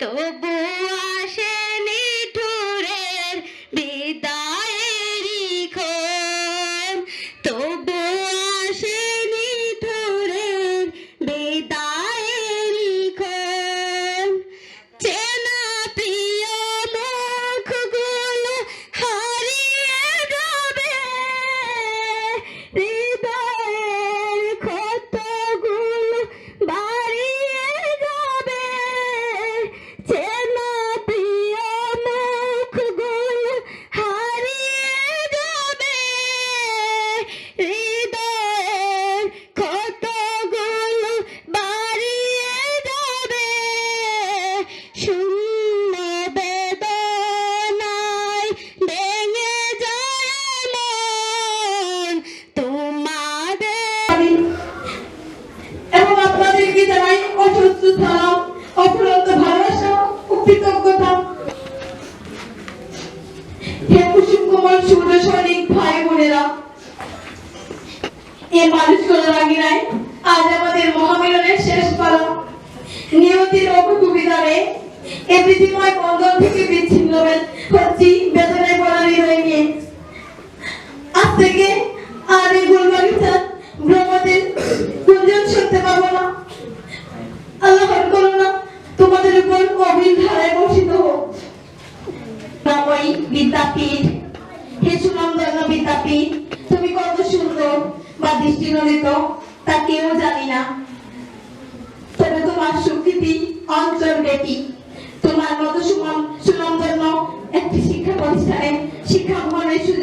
তবু অসহ্য সালাম অফুরন্ত ভালোবাসা ও কৃতজ্ঞতা। হে কুসুম কুমার সূর্য সৈনিক ভাই বোনেরা, এ মানুষগুলো রাগিনাই আজ আমাদের মহামিলনের শেষ পালা। নিয়তির অপকুবিধারে এ পৃথিবীময় বন্ধন থেকে বিচ্ছিন্ন হচ্ছি বেদনায় পড়া হৃদয় নিয়ে আজ থেকে আর এই গুলবাগিচার অবিল ধারায় বর্ষিত নামই বিদ্যাপীঠ হে সুনন্দন বিদ্যাপীঠ, তুমি কত সুন্দর বা দৃষ্টিনন্দিত, তা কেউ জানি না। তবে তোমার সুকৃতি অঞ্চল ব্যাপী। তোমার মতো সুনন্দন একটি শিক্ষা প্রতিষ্ঠানে, শিক্ষা সুযোগ